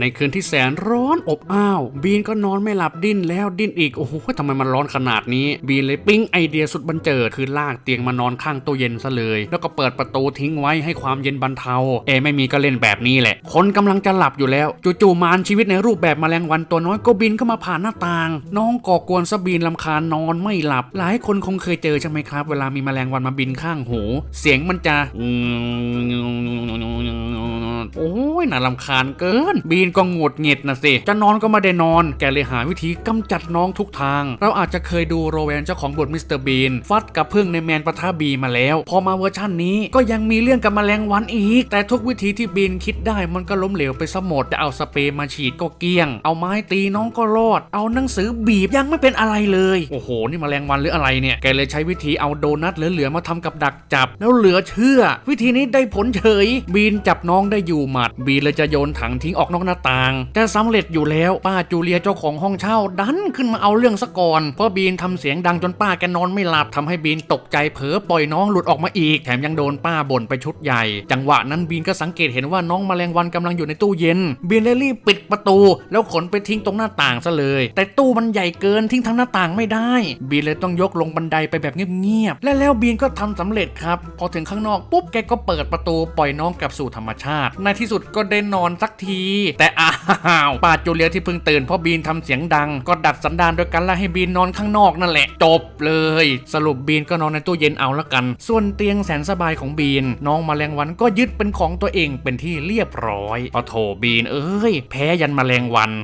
ในคืนที่แสนร้อนอบอ้าว บีนก็นอนไม่หลับดิ้นแล้วดิ้นอีก โอ้โหทำไมมันร้อนขนาดนี้ บีนเลยปิ๊งไอเดียสุดบันเจิด คือลากเตียงมานอนข้างตู้เย็นซะเลย แล้วก็เปิดประตูทิ้งไว้ให้ความเย็นบรรเทา เอไม่มีก็เล่นแบบนี้แหละ คนกำลังจะหลับอยู่แล้วจู่ๆมารชีวิตในรูปแบบแมลงวันตัวน้อยก็บินเข้ามาผ่านหน้าต่าง น้องก่อกวนซะบีนลำคาญนอนไม่หลับ หลายคนคงเคยเจอใช่ไหมครับ เวลามีแมลงวันมาบินข้างหู เสียงมันจะโอ้ ยน่ารำคาญเกิน บีนก็หงุดหงิดนะสิ จะนอนก็ไม่ได้นอน แกเลยหาวิธีกำจัดน้องทุกทาง เราอาจจะเคยดูโรแวนเจ้าของบทมิสเตอร์บีนฟัดกับพึ่งในแมนปะทะบีมาแล้ว พอมาเวอร์ชั่นนี้ก็ยังมีเรื่องกับแมลงวันอีก แต่ทุกวิธีที่บีนคิดได้มันก็ล้มเหลวไปซะหมดจะเอาสเปรย์มาฉีดก็เกลี้ยง เอาไม้ตีน้องก็รอด เอาหนังสือบีบยังไม่เป็นอะไรเลย โอ้โห นี่แมลงวันหรืออะไรเนี่ย แกเลยใช้วิธีเอาโดนัทเหลือๆมาทำกับดักจับ แล้วเหลือเชื่อ วิธีนี้ได้ผลเฉย บีนจับน้องได้อยู่หมัดบีเลยจะโยนถังทิ้งออกนอกหน้าต่าง แต่สำเร็จอยู่แล้วป้าจูเลียเจ้าของห้องเช่าดันขึ้นมาเอาเรื่องซะก่อนเพราะบีนทำเสียงดังจนป้าแกนอนไม่หลับทำให้บีนตกใจเผลอปล่อยน้องหลุดออกมาอีก แถมยังโดนป้าบ่นไปชุดใหญ่ จังหวะนั้นบีนก็สังเกตเห็นว่าน้องแมลงวันกำลังอยู่ในตู้เย็น บีนเลยรีบปิดประตู แล้วขนไปทิ้งตรงหน้าต่างซะเลย แต่ตู้มันใหญ่เกินทิ้งทั้งหน้าต่างไม่ได้ บีนเลยต้องยกลงบันไดไปแบบเงียบๆและแล้วบีนก็ทำสำเร็จครับพอถึงข้างนอกปุ๊บแกก็เปิดประตูปล่อยน้องกลับสู่ธรรมชาติ ในที่สุดก็ได้นอนสักที แต่อ้าวป้าจูเลียที่เพิ่งตื่นเพราะบีนทำเสียงดัง ก็ดัดสันดานโดยการไล่ให้บีนนอนข้างนอกนั่นแหละ จบเลย สรุปบีนก็นอนในตู้เย็นเอาละกัน ส่วนเตียงแสนสบายของบีน น้องมแมลงวันก็ยึดเป็นของตัวเองเป็นที่เรียบร้อยปะโถบีนเอ้ย แพ้ยันมแมลงวัน